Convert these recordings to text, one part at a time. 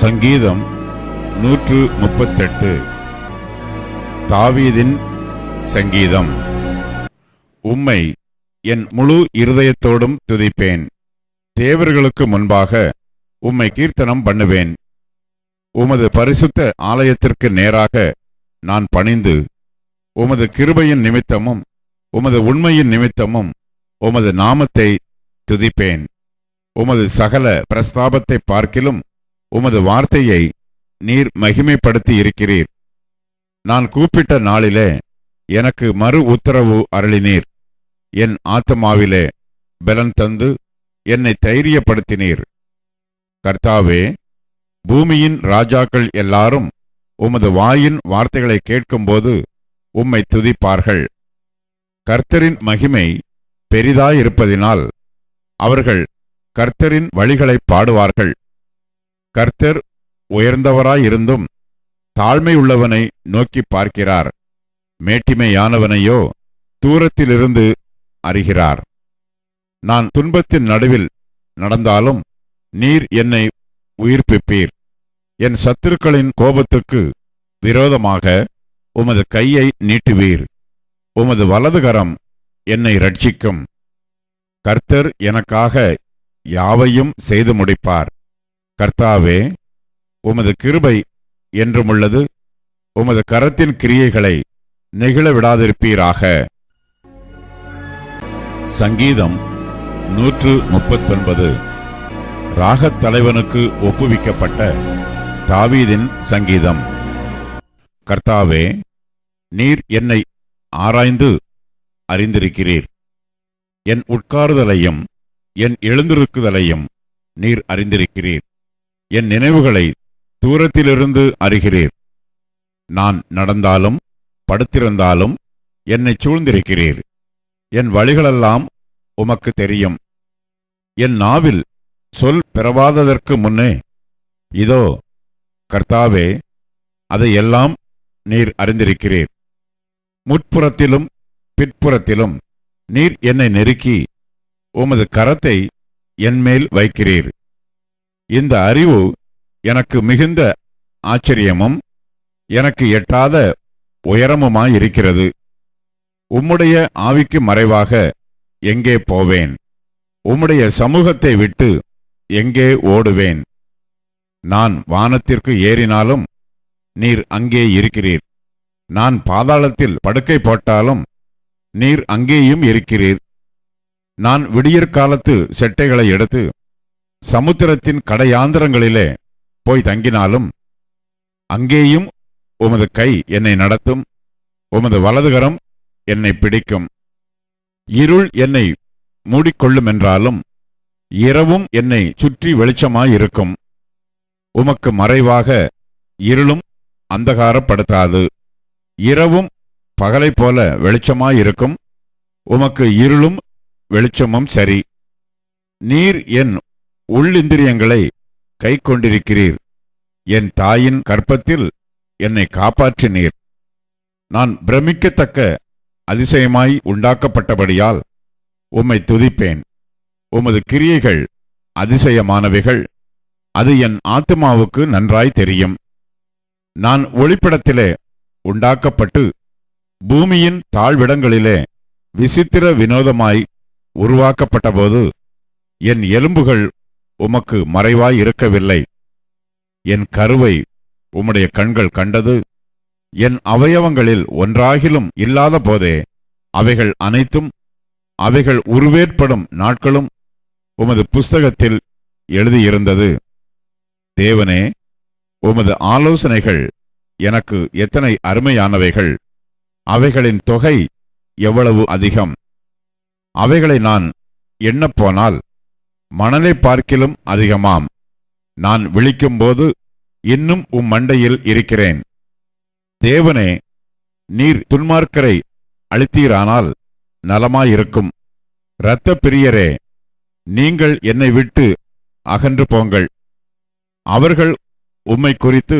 சங்கீதம் நூற்று முப்பத்தெட்டு தாவீதின் சங்கீதம். உம்மை என் முழு இருதயத்தோடும் துதிப்பேன். தேவர்களுக்கு முன்பாக உம்மை கீர்த்தனம் பண்ணுவேன். உமது பரிசுத்த ஆலயத்திற்கு நேராக நான் பணிந்து உமது கிருபையின் நிமித்தமும் உமது உண்மையின் நிமித்தமும் உமது நாமத்தை துதிப்பேன். உமது சகல பிரஸ்தாபத்தை பார்க்கிலும் உமது வார்த்தையை நீர் மகிமைப்படுத்தி இருக்கிறீர். நான் கூப்பிட்ட நாளிலே எனக்கு மறு உத்தரவு அருளினீர். என் ஆத்மாவிலே பலன் தந்து என்னை தைரியப்படுத்தினீர். கர்த்தாவே பூமியின் ராஜாக்கள் எல்லாரும் உமது வாயின் வார்த்தைகளை கேட்கும்போது உம்மை துதிப்பார்கள். கர்த்தரின் மகிமை பெரிதாயிருப்பதினால் அவர்கள் கர்த்தரின் வழிகளை பாடுவார்கள். கர்த்தர் உயர்ந்தவராயிருந்தும் தாழ்மையுள்ளவனை நோக்கி பார்க்கிறார். மேட்டிமையானவனையோ தூரத்திலிருந்து அறிகிறார். நான் துன்பத்தின் நடுவில் நடந்தாலும் நீர் என்னை உயிர்ப்பிப்பீர். என் சத்துருக்களின் கோபத்துக்கு விரோதமாக உமது கையை நீட்டுவீர். உமது வலதுகரம் என்னை ரட்சிக்கும் கர்த்தர் எனக்காக யாவையும் செய்து முடிப்பார். கர்த்தாவே உமது கிருபை என்றுமுள்ளது. உமது கரத்தின் கிரியைகளை நெகிழ விடாதிருப்பீராக. சங்கீதம் நூற்று முப்பத்தொன்பது. ராகத் தலைவனுக்கு ஒப்புவிக்கப்பட்ட தாவீதின் சங்கீதம். கர்த்தாவே நீர் என்னை ஆராய்ந்து அறிந்திருக்கிறீர். என் உட்காருதலையும் என் எழுந்திருக்குதலையும் நீர் அறிந்திருக்கிறீர். என் நினைவுகளை தூரத்திலிருந்து அறிகிறீர். நான் நடந்தாலும் படுத்திருந்தாலும் என்னை சூழ்ந்திருக்கிறீர். என் வழிகளெல்லாம் உமக்கு தெரியும். என் நாவில் சொல் பிறவாததற்கு முன்னே இதோ கர்த்தாவே அதையெல்லாம் நீர் அறிந்திருக்கிறீர். முற்புறத்திலும் பிற்புறத்திலும் நீர் என்னை நெருக்கி உமது கரத்தை என்மேல் வைக்கிறீர். இந்த அறிவு எனக்கு மிகுந்த ஆச்சரியமும் எனக்கு எட்டாத உயரமுமாயிருக்கிறது. உம்முடைய ஆவிக்கு மறைவாக எங்கே போவேன்? உம்முடைய சமூகத்தை விட்டு எங்கே ஓடுவேன்? நான் வானத்திற்கு ஏறினாலும் நீர் அங்கே இருக்கிறீர். நான் பாதாளத்தில் படுக்கை போட்டாலும் நீர் அங்கேயும் இருக்கிறீர். நான் விடியற்காலத்து செட்டைகளை எடுத்து சமுத்திரத்தின் கடையாந்திரங்களிலே போய் தங்கினாலும் அங்கேயும் உமது கை என்னை நடத்தும் உமது வலதுகரம் என்னை பிடிக்கும். இருள் என்னை மூடிக்கொள்ளுமென்றாலும் இரவும் என்னை சுற்றி வெளிச்சமாயிருக்கும். உமக்கு மறைவாக இருளும் அந்தகாரப்படுத்தாது. இரவும் பகலைப் போல வெளிச்சமாயிருக்கும். உமக்கு இருளும் வெளிச்சமும் சரி. நீர் என் உள்ளிந்திரியங்களை கை கொண்டிருக்கிறீர் என் தாயின் கற்பத்தில் என்னை காப்பாற்றினீர். நான் பிரமிக்கத்தக்க அதிசயமாய் உண்டாக்கப்பட்டபடியால் உம்மை துதிப்பேன். உமது கிரியைகள் அதிசயமானவைகள். அது என் ஆத்மாவுக்கு நன்றாய் தெரியும். நான் ஒளிப்படத்திலே உண்டாக்கப்பட்டு பூமியின் தாழ்விடங்களிலே விசித்திர வினோதமாய் உருவாக்கப்பட்டபோது என் எலும்புகள் உமக்கு மறைவாய் இருக்கவில்லை. என் கருவை உம்முடைய கண்கள் கண்டது. என் அவயவங்களில் ஒன்றாகிலும் இல்லாத போதே அவைகள் அனைத்தும் அவைகள் உருவேற்படும் நாட்களும் உமது புஸ்தகத்தில் எழுதியிருந்தது. தேவனே உமது ஆலோசனைகள் எனக்கு எத்தனை அருமையானவைகள். அவைகளின் தொகை எவ்வளவு அதிகம். அவைகளை நான் எண்ணப்போனால் மணலை பார்க்கிலும் அதிகமாம். நான் விழிக்கும்போது இன்னும் உம் மண்டையில் இருக்கிறேன். தேவனே நீர் துன்மார்க்கரை அழித்தீரானால் நலமாயிருக்கும். இரத்த பிரியரே நீங்கள் என்னை விட்டு அகன்று போங்கள். அவர்கள் உம்மை குறித்து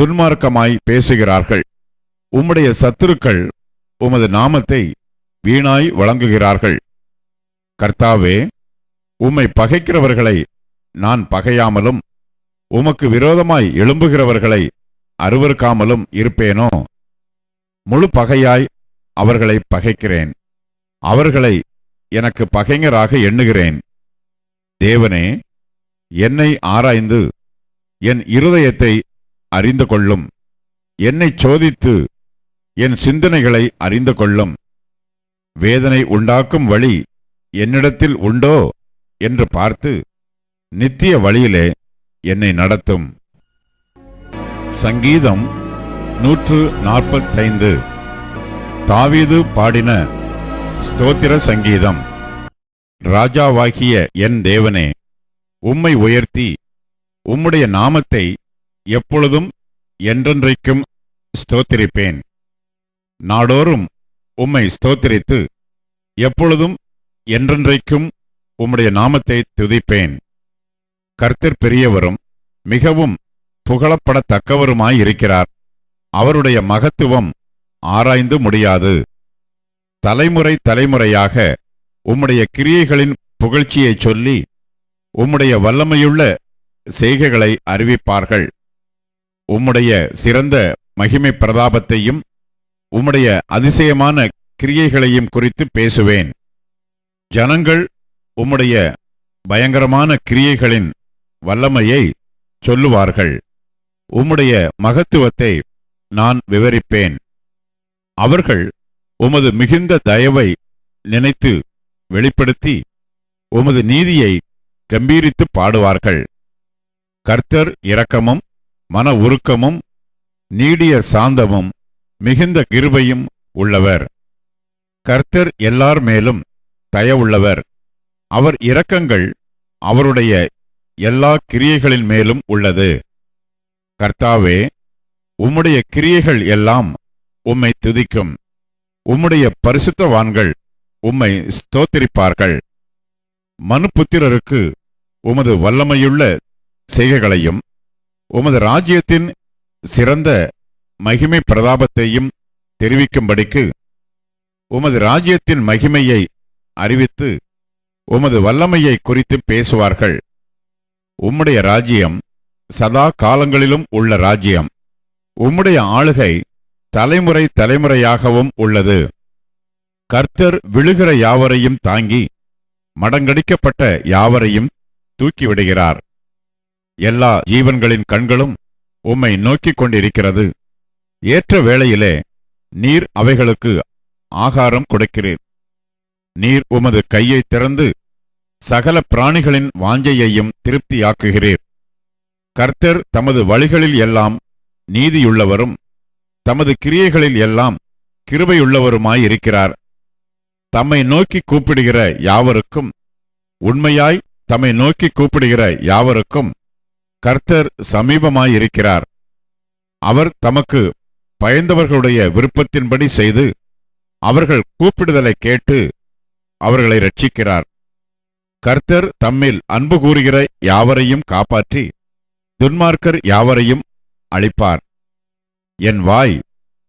துன்மார்க்கமாய் பேசுகிறார்கள். உம்முடைய சத்துருக்கள் உமது நாமத்தை வீணாய் வழங்குகிறார்கள். கர்த்தாவே உம்மை பகைக்கிறவர்களை நான் பகையாமலும் உமக்கு விரோதமாய் எழும்புகிறவர்களை அருவருக்காமலும் இருப்பேனோ? முழு பகையாய் அவர்களை பகைக்கிறேன். அவர்களை எனக்கு பகைஞராக எண்ணுகிறேன். தேவனே என்னை ஆராய்ந்து என் இருதயத்தை அறிந்து கொள்ளும் என்னைச் சோதித்து என் சிந்தனைகளை அறிந்து கொள்ளும் வேதனை உண்டாக்கும் வழி என்னிடத்தில் உண்டோ என்று பார்த்து நித்திய வழியிலே என்னை நடத்தும். சங்கீதம் நூற்று நாற்பத்தைந்து தாவீது பாடின ஸ்தோத்திர சங்கீதம். ராஜாவாகிய என் தேவனே உம்மை உயர்த்தி உம்முடைய நாமத்தை எப்பொழுதும் என்றென்றைக்கும் ஸ்தோத்திரிப்பேன். நாடோறும் உம்மை ஸ்தோத்திரித்து எப்பொழுதும் என்றென்றைக்கும் உம்முடைய நாமத்தை துதிப்பேன். கர்த்தர் பெரியவரும் மிகவும் புகழப்படத்தக்கவருமாயிருக்கிறார். அவருடைய மகத்துவம் ஆராய்ந்து முடியாது. தலைமுறை தலைமுறையாக உம்முடைய கிரியைகளின் புகழ்ச்சியை சொல்லி உம்முடைய வல்லமையுள்ள செய்கைகளை அறிவிப்பார்கள். உம்முடைய சிறந்த மகிமை பிரதாபத்தையும் உம்முடைய அதிசயமான கிரியைகளையும் குறித்து பேசுவேன். ஜனங்கள் உம்முடைய பயங்கரமான கிரியைகளின் வல்லமையை சொல்லுவார்கள். உம்முடைய மகத்துவத்தை நான் விவரிப்பேன். அவர்கள் உமது மிகுந்த தயவை நினைத்து வெளிப்படுத்தி உமது நீதியை கம்பீரித்து பாடுவார்கள். கர்த்தர் இரக்கமும் மன உருக்கமும் நீடிய சாந்தமும் மிகுந்த கிருபையும் உள்ளவர். கர்த்தர் எல்லார் மேலும் தயவுள்ளவர். அவர் இரக்கங்கள் அவருடைய எல்லா கிரியைகளின் மேலும் உள்ளது. கர்த்தாவே உம்முடைய கிரியைகள் எல்லாம் உம்மை துதிக்கும். உம்முடைய பரிசுத்தவான்கள் உம்மை ஸ்தோத்திரிப்பார்கள். மனுபுத்திரருக்கு உமது வல்லமையுள்ள செய்கைகளையும் உமது ராஜ்யத்தின் சிறந்த மகிமை பிரதாபத்தையும் தெரிவிக்கும்படிக்கு உமது ராஜ்யத்தின் மகிமையை அறிவித்து உமது வல்லமையை குறித்து பேசுவார்கள். உம்முடைய ராஜ்யம் சதா காலங்களிலும் உள்ள ராஜ்யம். உம்முடைய ஆளுகை தலைமுறை தலைமுறையாகவும் உள்ளது. கர்த்தர் விழுகிற யாவரையும் தாங்கி மடங்கடிக்கப்பட்ட யாவரையும் தூக்கிவிடுகிறார். எல்லா ஜீவன்களின் கண்களும் உம்மை நோக்கிக் கொண்டிருக்கிறது. ஏற்ற வேளையிலே நீர் அவைகளுக்கு ஆகாரம் கொடுக்கிறீர். நீர் உமது கையை திறந்து சகல பிராணிகளின் வாஞ்சையையும் திருப்தியாக்குகிறீர். கர்த்தர் தமது வழிகளில் எல்லாம் நீதியுள்ளவரும் தமது கிரியைகளில் எல்லாம் கிருபையுள்ளவருமாயிருக்கிறார். தம்மை நோக்கி கூப்பிடுகிற யாவருக்கும் உண்மையாய் தம்மை நோக்கி கூப்பிடுகிற யாவருக்கும் கர்த்தர் சமீபமாயிருக்கிறார். அவர் தமக்கு பயந்தவர்களுடைய விருப்பத்தின்படி செய்து அவர்கள் கூப்பிடுதலை கேட்டு அவர்களை ரட்சிக்கிறார் கர்த்தர் தம்மில் அன்பு கூறுகிற யாவரையும் காப்பாற்றி துன்மார்க்கர் யாவரையும் அழிப்பார். என் வாய்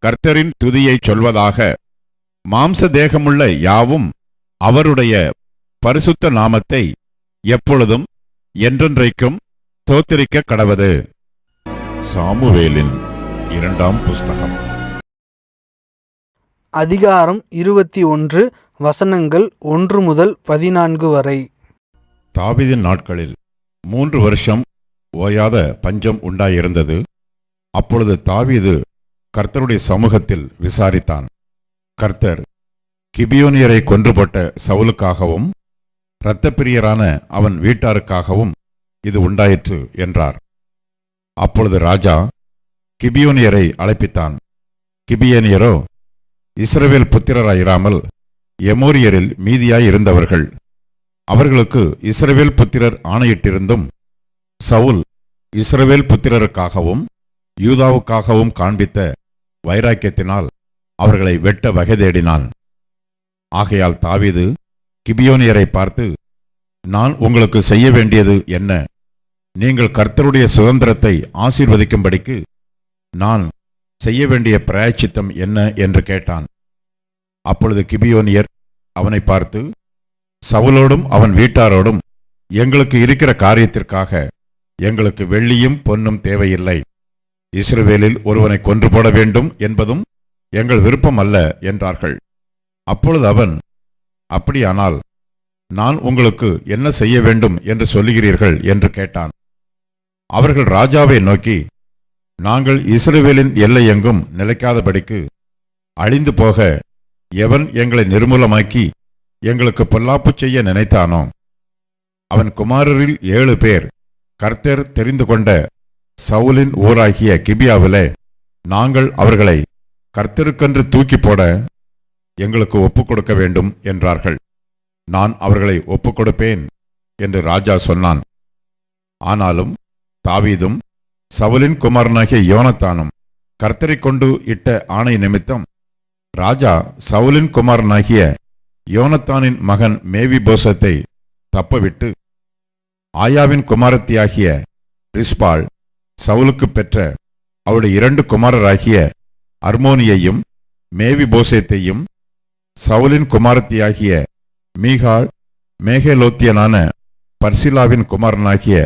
கர்த்தரின் துதியைச் சொல்வதாக மாம்ச தேகமுள்ள யாவும் அவருடைய பரிசுத்த நாமத்தை எப்பொழுதும் என்றென்றைக்கும் தோத்திரிக்க கடவது. சாமுவேலின் இரண்டாம் புஸ்தகம். அதிகாரம் இருபத்தி ஒன்று வசனங்கள் ஒன்று முதல் பதினான்கு வரை. தாவீதின் நாட்களில் மூன்று வருஷம் ஓயாத பஞ்சம் உண்டாயிருந்தது. அப்பொழுது தாவீது கர்த்தருடைய சமூகத்தில் விசாரித்தான். கர்த்தர் கிபியோனியரை கொன்று போட்ட சவுலுக்காகவும் இரத்தப்பிரியரான அவன் வீட்டாருக்காகவும் இது உண்டாயிற்று என்றார். அப்பொழுது ராஜா கிபியோனியரை அழைப்பித்தான். கிபியோனியரோ இஸ்ரவேல் புத்திரராயிராமல் எமோரியரில் மீதியாய் இருந்தவர்கள் அவர்களுக்கு இஸ்ரவேல் புத்திரர் ஆணையிட்டிருந்தும் சவுல் இஸ்ரவேல் புத்திரருக்காகவும் யூதாவுக்காகவும் காண்பித்த வைராக்கியத்தினால் அவர்களை வெட்ட வகை தேடினான். ஆகையால் தாவீது கிபியோனியரை பார்த்து நான் உங்களுக்கு செய்ய வேண்டியது என்ன? நீங்கள் கர்த்தருடைய சுதந்திரத்தை ஆசீர்வதிக்கும்படிக்கு நான் செய்ய வேண்டிய பிராயச்சித்தம் என்ன? என்று கேட்டான். அப்பொழுது கிபியோனியர் அவனை பார்த்து சவுலோடும் அவன் வீட்டாரோடும் எங்களுக்கு இருக்கிற காரியத்திற்காக எங்களுக்கு வெள்ளியும் பொன்னும் தேவையில்லை. இஸ்ரவேலில் ஒருவனை கொன்று போட வேண்டும் என்பதும் எங்கள் விருப்பம் அல்ல என்றார்கள். அப்பொழுது அவன் அப்படியானால் நான் உங்களுக்கு என்ன செய்ய வேண்டும் என்று சொல்லுகிறீர்கள்? என்று கேட்டான். அவர்கள் ராஜாவை நோக்கி நாங்கள் இஸ்ரேவேலின் எல்லை எங்கும் நிலைக்காதபடிக்கு அழிந்து போக எவன் எங்களை நிர்மூலமாக்கி எங்களுக்கு பொல்லாப்பு செய்ய நினைத்தானோ? அவன் குமாரரில் ஏழு பேர் கர்த்தர் தெரிந்து கொண்ட சவுலின் ஊராகிய கிபியாவிலே நாங்கள் அவர்களை கர்த்தருக்கென்று தூக்கி போட எங்களுக்கு ஒப்புக் கொடுக்க வேண்டும் என்றார்கள். நான் அவர்களை ஒப்புக் கொடுப்பேன் என்று ராஜா சொன்னான். ஆனாலும் தாவீதும் சவுலின் குமாரனாகிய யோனத்தானும் கர்த்தரை கொண்டு இட்ட ஆணை நிமித்தம் ராஜா சவுலின் குமாரனாகிய யோனத்தானின் மகன் மேவி போசத்தை தப்பவிட்டு ஆயாவின் குமாரத்தியாகிய ரிஸ்பால் சவுலுக்கு பெற்ற அவருடைய இரண்டு குமாரராகிய அர்மோனியையும் மேவி போசேத்தையும் சவுலின் குமாரத்தியாகிய மீகாள் மேகலோத்தியனான பர்சிலாவின் குமாரனாகிய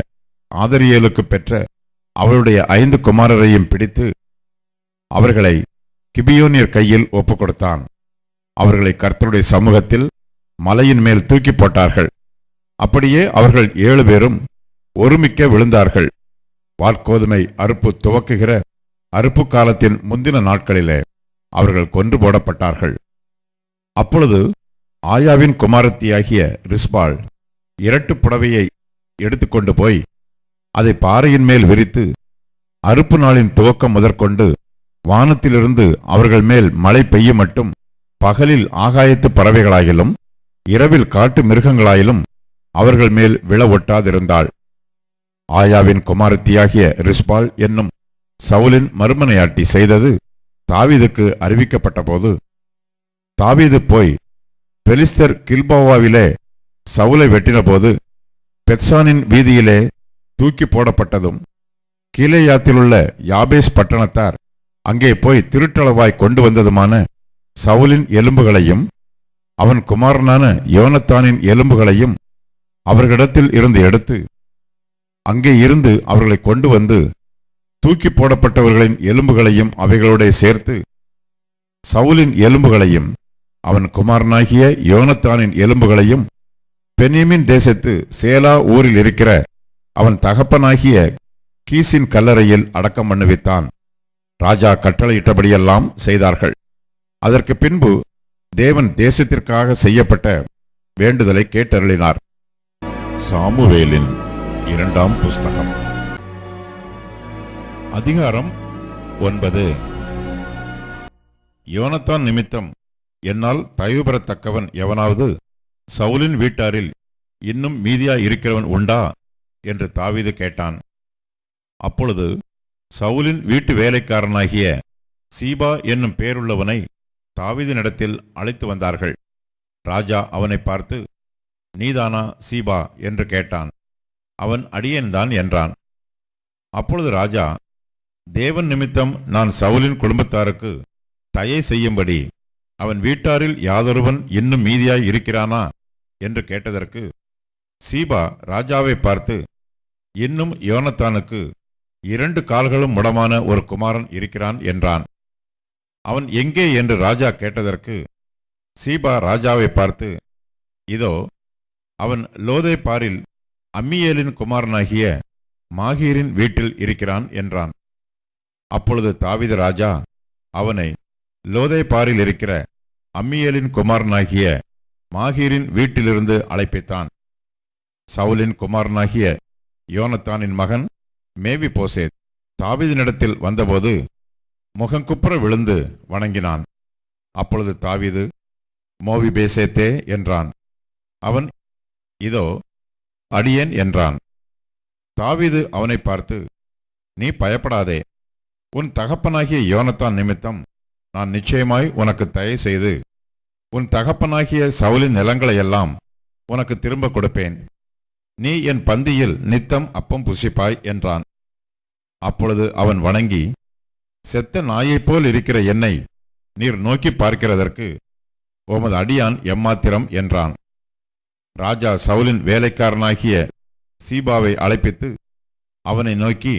ஆதரியலுக்கு பெற்ற அவளுடைய ஐந்து குமாரரையும் பிடித்து அவர்களை கிபியோனியர் கையில் ஒப்புக் கொடுத்தான் அவர்களை கர்த்தருடைய சமூகத்தில் மலையின் மேல் தூக்கி போட்டார்கள். அப்படியே அவர்கள் ஏழு பேரும் ஒருமிக்க விழுந்தார்கள். வார்க்கோதுமை அறுப்பு துவக்குகிற அறுப்பு காலத்தின் முந்தின நாட்களிலே அவர்கள் கொன்று போடப்பட்டார்கள். அப்பொழுது ஆயாவின் குமாரத்தியாகிய ரிஸ்பால் இரட்டு புடவையை எடுத்துக்கொண்டு போய் அதை பாறையின் மேல் விரித்து அறுப்பு நாளின் துவக்கம் முதற்கொண்டு வானத்திலிருந்து அவர்கள் மேல் மழை பெய்யும் மட்டும் பகலில் ஆகாயத்து பறவைகளாயிலும் இரவில் காட்டு மிருகங்களாயிலும் அவர்கள் மேல் விழ ஒட்டாதிருந்தாள். ஆயாவின் குமாரத்தியாகிய ரிஸ்பால் என்னும் சவுலின் மறுமனையாட்டி செய்தது தாவீதுக்கு அறிவிக்கப்பட்டபோது தாவீது போய் பெலிஸ்தர் கில்போவாவிலே சவுலை வெட்டினபோது பெத்சானின் வீதியிலே தூக்கி போடப்பட்டதும் கீழேயாத்திலுள்ள யாபேஸ் பட்டணத்தார் அங்கே போய் திருட்டளவாய் கொண்டு வந்ததுமான சவுலின் எலும்புகளையும் அவன் குமாரனான யோனத்தானின் எலும்புகளையும் அவர்களிடத்தில் இருந்து எடுத்து அங்கே இருந்து அவர்களை கொண்டு வந்து தூக்கி போடப்பட்டவர்களின் எலும்புகளையும் அவைகளோட சேர்த்து சவுலின் எலும்புகளையும் அவன் குமாரனாகிய யோனத்தானின் எலும்புகளையும் பென்யமின் தேசத்து சேலா ஊரில் இருக்கிற அவன் தகப்பனாகிய கீசின் கல்லறையில் அடக்கம் பண்ணுவித்தான். ராஜா கட்டளையிட்டபடியெல்லாம் செய்தார்கள். அதற்கு பின்பு தேவன் தேசத்திற்காக செய்யப்பட்ட வேண்டுதலை கேட்டருளினார். சாமுவேலின் இரண்டாம் புஸ்தகம். அதிகாரம் ஒன்பது. யோனத்தான் நிமித்தம் என்னால் தயவு பெறத்தக்கவன் எவனாவது சவுலின் வீட்டாரில் இன்னும் மீதியா இருக்கிறவன் உண்டா? என்று தாவீது கேட்டான். அப்பொழுது சவுலின் வீட்டு வேலைக்காரனாகிய சீபா என்னும் பேருள்ளவனை தாவீதினிடத்தில் அழைத்து வந்தார்கள். ராஜா அவனை பார்த்து நீதானா சீபா? என்று கேட்டான். அவன் அடியேன்தான் என்றான். அப்பொழுது ராஜா தேவன் நிமித்தம் நான் சவுலின் குடும்பத்தாருக்கு தயை செய்யும்படி அவன் வீட்டாரில் யாதொருவன் இன்னும் மீதியாய் இருக்கிறானா? என்று கேட்டதற்கு சீபா ராஜாவை பார்த்து இன்னும் யோனத்தானுக்கு இரண்டு கால்களும் முடமான ஒரு குமாரன் இருக்கிறான் என்றான். அவன் எங்கே? என்று ராஜா கேட்டதற்கு சீபா ராஜாவை பார்த்து இதோ அவன் லோதே பாரில் அம்மியேலின் குமாரனாகிய மாகீரின் வீட்டில் இருக்கிறான் என்றான். அப்பொழுது தாவித ராஜா அவனை லோதைப்பாரில் இருக்கிற அம்மியலின் குமாரனாகிய மாஹீரின் வீட்டிலிருந்து அழைப்பித்தான். சவுலின் குமாரனாகிய யோனத்தானின் மகன் மேவி போசேத் தாவிதனிடத்தில் வந்தபோது முகங்குப்புற விழுந்து வணங்கினான். அப்பொழுது தாவிது மோவி பேசேத்தே என்றான். அவன் இதோ அடியேன் என்றான். தாவிது அவனை பார்த்து நீ பயப்படாதே. உன் தகப்பனாகிய யோனத்தான் நிமித்தம் நான் நிச்சயமாய் உனக்கு தயவு செய்து உன் தகப்பனாகிய சவுலின் நிலங்களையெல்லாம் உனக்கு திரும்ப கொடுப்பேன். நீ என் பந்தியில் நித்தம் அப்பம் புசிப்பாய் என்றான். அப்பொழுது அவன் வணங்கி செத்த நாயைப் போல் இருக்கிற என்னை நீர் நோக்கி பார்க்கிறதற்கு உமது அடியான் எம்மாத்திரம் என்றான். ராஜா சவுலின் வேலைக்காரனாகிய சீபாவை அழைப்பித்து அவனை நோக்கி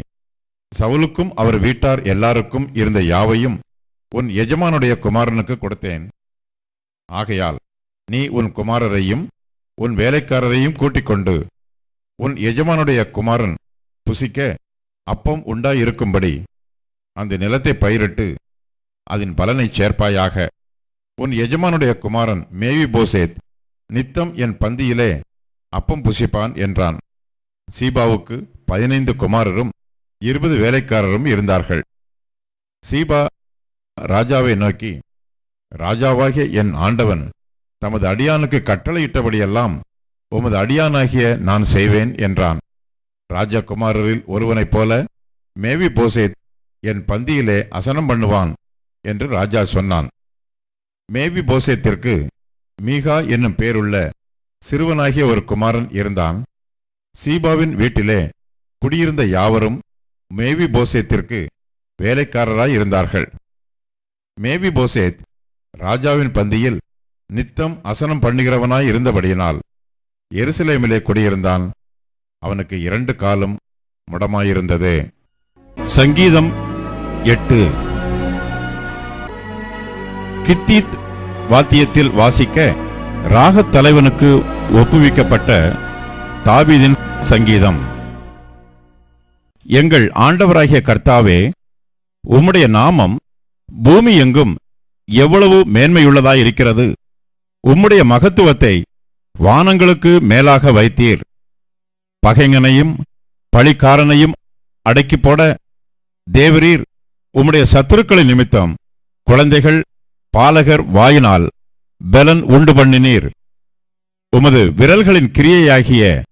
சவுலுக்கும் அவர் வீட்டார் எல்லாருக்கும் இருந்த யாவையும் உன் எஜமானுடைய குமாரனுக்கு கொடுத்தேன். ஆகையால் நீ உன் குமாரரையும் உன் வேலைக்காரரையும் கூட்டிக் கொண்டு உன் எஜமானுடைய குமாரன் புசிக்க அப்பம் உண்டாயிருக்கும்படி அந்த நிலத்தை பயிரிட்டு அதன் பலனைச் சேர்ப்பாயாக. உன் எஜமானுடைய குமாரன் மேவி போசேத் நித்தம் என் பந்தியிலே அப்பம் புசிப்பான் என்றான். சீபாவுக்கு பதினைந்து குமாரரும் இருபது வேலைக்காரரும் இருந்தார்கள். சீபா ராஜாவை நோக்கி ராஜாவாகிய என் ஆண்டவன் தமது அடியானுக்கு கட்டளையிட்டபடியெல்லாம் உமது அடியானாகிய நான் செய்வேன் என்றான். ராஜகுமாரரில் ஒருவனைப் போல மேவி போசேத் என் பந்தியிலே அசனம் பண்ணுவான் என்று ராஜா சொன்னான். மேவி போசேத்திற்கு மீகா என்னும் பேருள்ள சிறுவனாகிய ஒரு குமாரன் இருந்தான். சீபாவின் வீட்டிலே குடியிருந்த யாவரும் மேவி போசேத்திற்கு வேலைக்காரராய் இருந்தார்கள். மேவி போசேத் ராஜாவின் பந்தியில் நித்தம் அசனம் பண்ணுகிறவனாய் இருந்தபடியினால் எருசலேமிலே குடியிருந்தான். அவனுக்கு இரண்டு காலம் முடமாயிருந்தது. சங்கீதம் எட்டு. கித்தித் வாத்தியத்தில் வாசிக்க ராகத் தலைவனுக்கு ஒப்புவிக்கப்பட்ட தாபீதின் சங்கீதம். எங்கள் ஆண்டவராகிய கர்த்தாவே உம்முடைய நாமம் பூமி எங்கும் எவ்வளவு மேன்மையுள்ளதாயிருக்கிறது உம்முடைய மகத்துவத்தை வானங்களுக்கு மேலாக வைத்தீர். பகைங்கனையும் பழிக்காரனையும் அடக்கிப் போட தேவரீர் உம்முடைய சத்துருக்களின் நிமித்தம் குழந்தைகள் பாலகர் வாயினால் பலன் உண்டு பண்ணினீர். உமது விரல்களின் கிரியையாகிய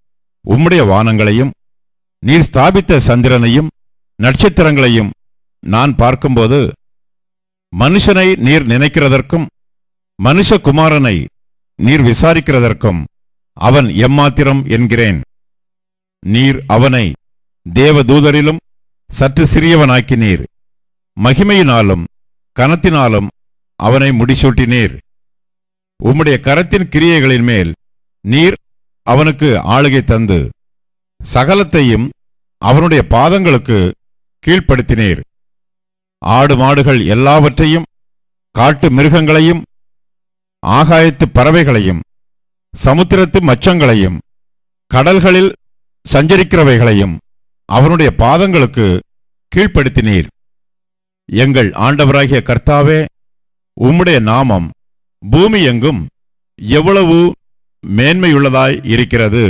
உம்முடைய வானங்களையும் நீர் ஸ்தாபித்த சந்திரனையும் நட்சத்திரங்களையும் நான் பார்க்கும்போது மனுஷனை நீர் நினைக்கிறதற்கும் மனுஷகுமாரனை நீர் விசாரிக்கிறதற்கும் அவன் எம்மாத்திரம் என்கிறேன். நீர் அவனை தேவதூதரிலும் சற்று சிறியவனாக்கினீர். மகிமையினாலும் கனத்தினாலும் அவனை முடிசூட்டினீர். உம்முடைய கரத்தின் கிரியைகளின் மேல் நீர் அவனுக்கு ஆளுகை தந்து சகலத்தையும் அவனுடைய பாதங்களுக்கு கீழ்ப்படுத்தினீர். ஆடு மாடுகள் எல்லாவற்றையும் காட்டு மிருகங்களையும் ஆகாயத்து பறவைகளையும் சமுத்திரத்து மச்சங்களையும் கடல்களில் சஞ்சரிக்கிறவைகளையும் அவனுடைய பாதங்களுக்கு கீழ்ப்படுத்தினீர். எங்கள் ஆண்டவராகிய கர்த்தாவே உம்முடைய நாமம் பூமி எங்கும் எவ்வளவு மேன்மையுள்ளதாய் இருக்கிறது.